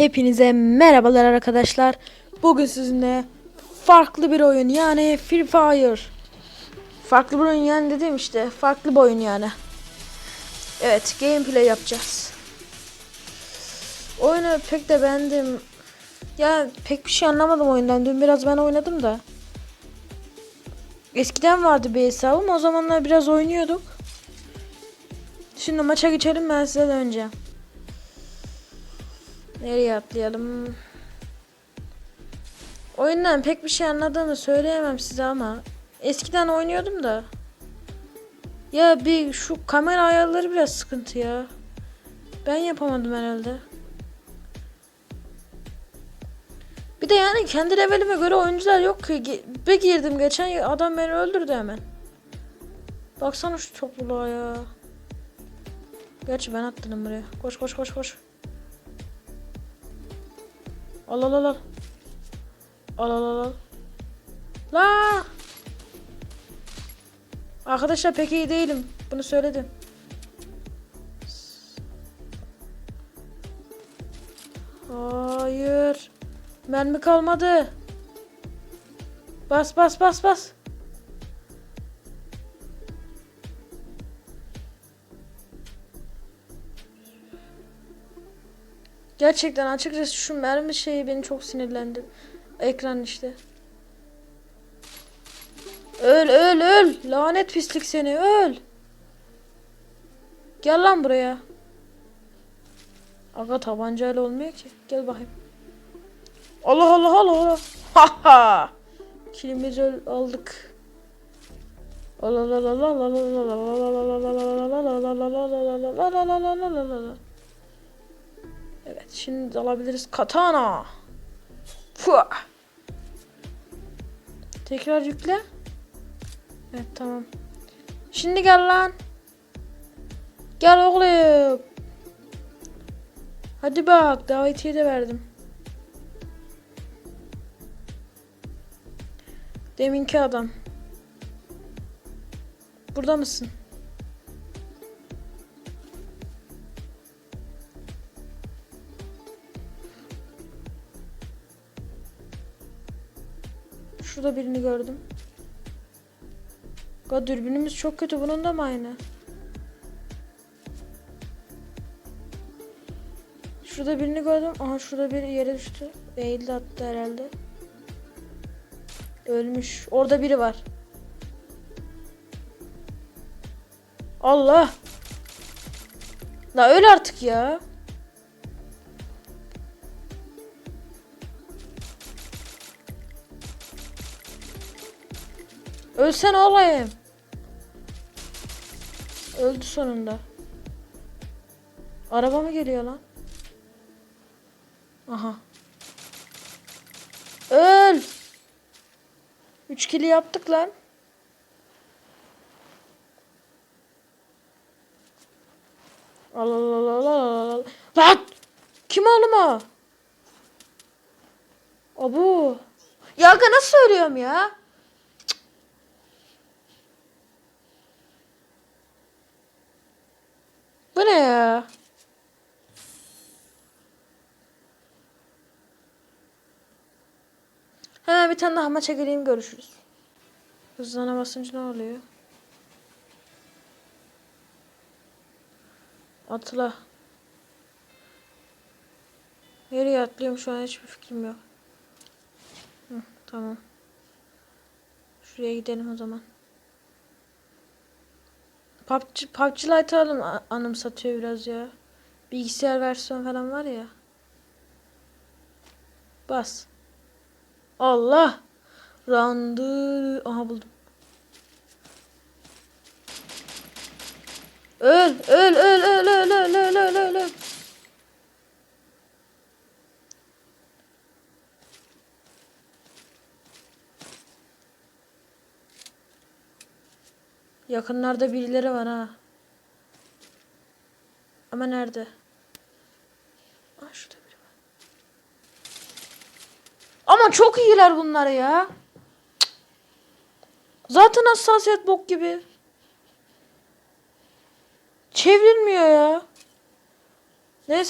Hepinize merhabalar arkadaşlar. Bugün sizinle farklı bir oyun yani Free Fire. Farklı bir oyun yani dedim işte. Farklı bir oyun yani. Evet gameplay yapacağız. Oyunu pek de beğendim. Ya pek bir şey anlamadım oyundan. Dün biraz ben oynadım da. Eskiden vardı bir hesabım. O zamanlar biraz oynuyorduk. Şimdi maça geçelim ben size döneceğim. Nereye atlayalım? Oyundan pek bir şey anladığımı söyleyemem size ama eskiden oynuyordum da. Ya bir şu kamera ayarları biraz sıkıntı ya. Ben yapamadım herhalde. Bir de yani kendi levelime göre oyuncular yok ki. Bir girdim geçen adam beni öldürdü hemen. Baksana şu topluluğa ya. Gerçi ben atladım buraya. Koş koş koş koş. Al al al al. Al al al al. La! Arkadaşlar pek iyi değilim. Bunu söyledim. Hayır. Mermi kalmadı. Bas bas bas bas. Gerçekten açıkçası şu mermi şeyi beni çok sinirlendi. Ekran işte. Öl öl öl. Lanet pislik seni öl. Gel lan buraya. Aga tabancayla olmuyor ki. Gel bakayım. Allah Allah Allah Allah. Ha ha. Kilimizi aldık. Allah Allah Allah Allah Allah Allah Allah Allah Allah Evet şimdi alabiliriz katana. Fuh. Tekrar yükle. Evet tamam. Şimdi gel lan. Gel oğlum. Hadi bak davetiye de verdim. Deminki adam. Burada mısın? Şurada birini gördüm. Ya dürbünümüz çok kötü. Bunun da mı aynı? Şurada birini gördüm. Aha şurada biri yere düştü. Eğildi attı herhalde. Ölmüş. Orada biri var. Allah. La öl artık ya. Ölsen olayım. Öldü sonunda. Araba mı geliyor lan? Aha. Öl. Üç kili yaptık lan. Allah Allah Allah Allah Allah. Lan! Kim oğlum o? Abu. Ya nasıl söylüyorum ya? Ne ya? Hemen bir tane daha maça gireyim görüşürüz. Hızlana basınca ne oluyor? Atla. Nereye atlıyorum şu an hiçbir fikrim yok. Hı, tamam. Şuraya gidelim o zaman. PUBG, PUBG Lite alım a- anımsatıyor biraz ya. Bilgisayar versiyon falan var ya. Bas. Allah. Randı. Aha buldum. Öl, öl, öl, öl, öl, öl, öl, öl, öl. Yakınlarda birileri var ha. Ama nerede? Aa, şurada biri var. Ama çok iyiler bunlar ya. Zaten hassasiyet bok gibi. Çevrilmiyor ya. Neyse.